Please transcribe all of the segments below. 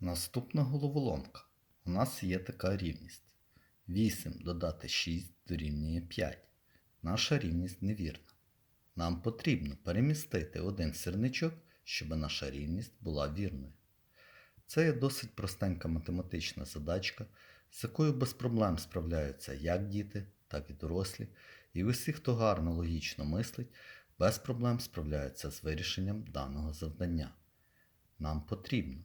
Наступна головоломка. У нас є така рівність. 8 додати 6 дорівнює 5. Наша рівність невірна. Нам потрібно перемістити один сірничок, щоб наша рівність була вірною. Це є досить простенька математична задачка, з якою без проблем справляються як діти, так і дорослі, і усі, хто гарно логічно мислить, без проблем справляються з вирішенням даного завдання. Нам потрібно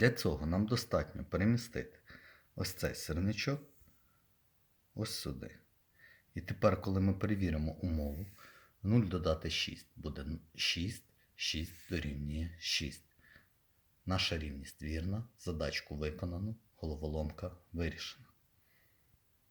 Для цього нам достатньо перемістити ось цей сирничок ось сюди. І тепер, коли ми перевіримо умову, 0 додати 6 буде 6, 6 дорівнює 6. Наша рівність вірна, задачку виконано, головоломка вирішена.